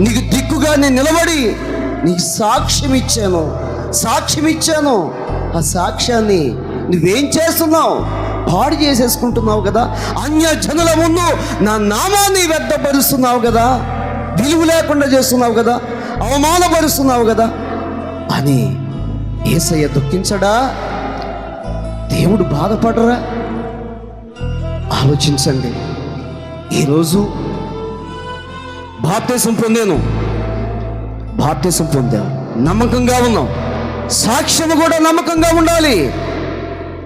నీకు దిక్కుగా నేను నిలబడి నీకు సాక్ష్యం ఇచ్చాను. సాక్ష్యం ఇచ్చాను. ఆ సాక్ష్యాన్ని నువ్వేం చేస్తున్నావు? పాడు చేసేసుకుంటున్నావు కదా? అన్య జనుల ముందు నా నామాన్ని వ్యర్థపరుస్తున్నావు కదా? విలువ లేకుండా చేస్తున్నావు కదా? అవమానపరుస్తున్నావు కదా? అని ఏసయ్య దుఃఖించడా? దేవుడు బాధపడరా? ఆలోచించండి. ఈరోజు బాప్తీసం పొందాను. బాప్తీసం పొందాను. నమ్మకంగా ఉన్నాం. సాక్ష్యము కూడా నమ్మకంగా ఉండాలి.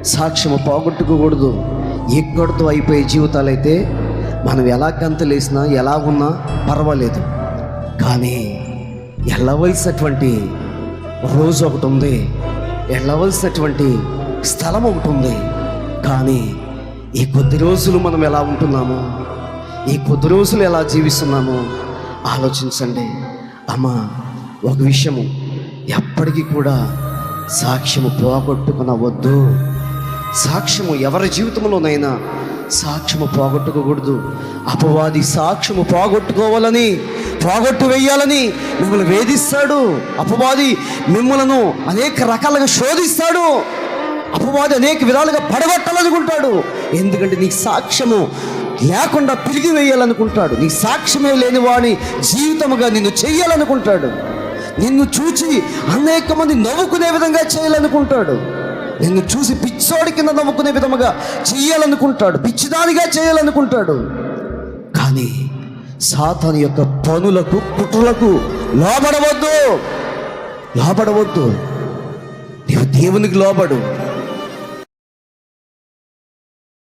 సాక్ష్యము పోగొట్టుకోకూడదు. ఎక్కడితో అయిపోయే జీవితాలైతే మనం ఎలా గంతలేసినా ఎలా ఉన్నా పర్వాలేదు. కానీ వెళ్ళవలసినటువంటి రోజు ఒకటి ఉంది. వెళ్ళవలసినటువంటి స్థలం ఒకటి ఉంది. కానీ ఈ కొద్ది రోజులు మనం ఎలా ఉంటున్నామో ఈ కొద్ది రోజులు ఎలా జీవిస్తున్నామో ఆలోచించండి. అమ్మ ఒక విషయము. ఎప్పటికీ కూడా సాక్ష్యము పోగొట్టుకునవద్దు సాక్ష్యము ఎవరి జీవితంలోనైనా సాక్ష్యము పోగొట్టుకోకూడదు. అపవాది సాక్ష్యము పోగొట్టుకోవాలని పోగొట్టు వేయాలని మిమ్మల్ని వేధిస్తాడు. అపవాది మిమ్మలను అనేక రకాలుగా శోధిస్తాడు. అపవాది అనేక విధాలుగా పడగొట్టాలనుకుంటాడు. ఎందుకంటే నీ సాక్ష్యము లేకుండా తిరిగి వేయాలనుకుంటాడు. నీ సాక్ష్యమే లేని వాని జీవితముగా నిన్ను చేయాలనుకుంటాడు నిన్ను చూచి అనేక మంది నవ్వుకునే విధంగా చేయాలనుకుంటాడు. నిన్ను చూసి పిచ్చోడి కింద నవ్వుకునే విధముగా చేయాలనుకుంటాడు పిచ్చిదానిగా చేయాలనుకుంటాడు. కానీ సాతాను యొక్క పనులకు కుట్రలకు లోబడవద్దు. లోబడవద్దు. నీవు దేవునికి లోబడు.